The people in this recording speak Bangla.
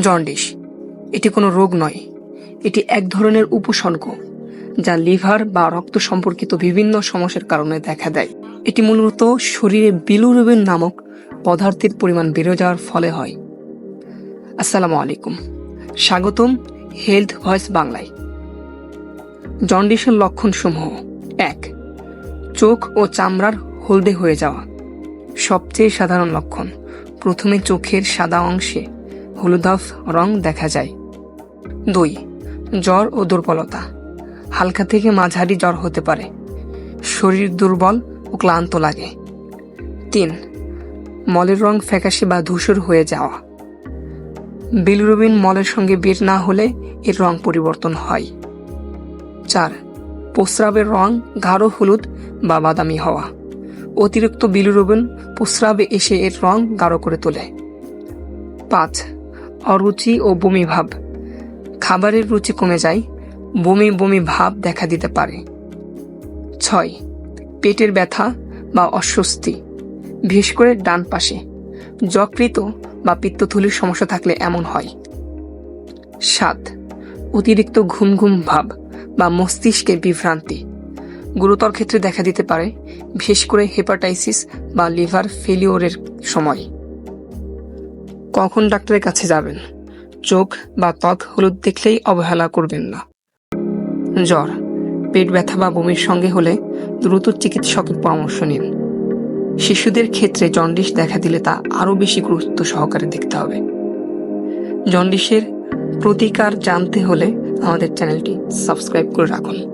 জন্ডিস। এটি কোনো রোগ নয়। এটি এক ধরনের উপসর্গ যা লিভার বা রক্ত সম্পর্কিত বিভিন্ন সমস্যার কারণে দেখা দেয়। এটি মূলত শরীরে বিলুরুবিন নামক পদার্থের পরিমাণ বেড়ে যাওয়ার ফলে হয়। আসসালামু আলাইকুম। স্বাগতম হেলথ ভয়েস বাংলায়। জন্ডিসের লক্ষণসমূহ এক, চোখ ও চামড়ার হলদে হয়ে যাওয়া। সবচেয়ে সাধারণ লক্ষণ, প্রথমে চোখের সাদা অংশে হলুদাভ রং দেখা যায়। দুই, জ্বর ও দুর্বলতা। হালকা থেকে মাঝারি জ্বর হতে পারে। শরীর দুর্বল ও ক্লান্ত লাগে। তিন, মলের রং ফ্যাকাশে বা ধূসর হয়ে যাওয়া। বিলরুবিন মলের সঙ্গে বের না হলে এর রং পরিবর্তন হয়। চার, প্রস্রাবের রং গাঢ় হলুদ বা বাদামি হওয়া। অতিরিক্ত বিলুরুবিন প্রস্রাবে এসে এর রং গাঢ় করে তোলে। পাঁচ অরুচি ও বমি ভাব। খাবারের রুচি কমে যায়, বমি বমি ভাব দেখা দিতে পারে। ছয়, পেটের ব্যথা বা অস্বস্তি, বিশেষ করে ডান পাশে। যকৃত বা পিত্তথলির সমস্যা থাকলে এমন হয়। সাত, অতিরিক্ত ঘুম ঘুম ভাব বা মস্তিষ্কের বিভ্রান্তি। গুরুতর ক্ষেত্রে দেখা দিতে পারে, বিশেষ করে হেপাটাইসিস বা লিভার ফেলিওরের সময়। কখন ডাক্তারের কাছে যাবেন? চোখ বা ত্বক হলুদ দেখলেই অবহেলা করবেন না। জ্বর, পেট ব্যথা বা বমির সঙ্গে হলে দ্রুত চিকিৎসকের পরামর্শ নিন। শিশুদের ক্ষেত্রে জন্ডিস দেখা দিলে তা আরও বেশি গুরুত্ব সহকারে দেখতে হবে। জন্ডিসের প্রতিকার জানতে হলে আমাদের চ্যানেলটি সাবস্ক্রাইব করে রাখুন।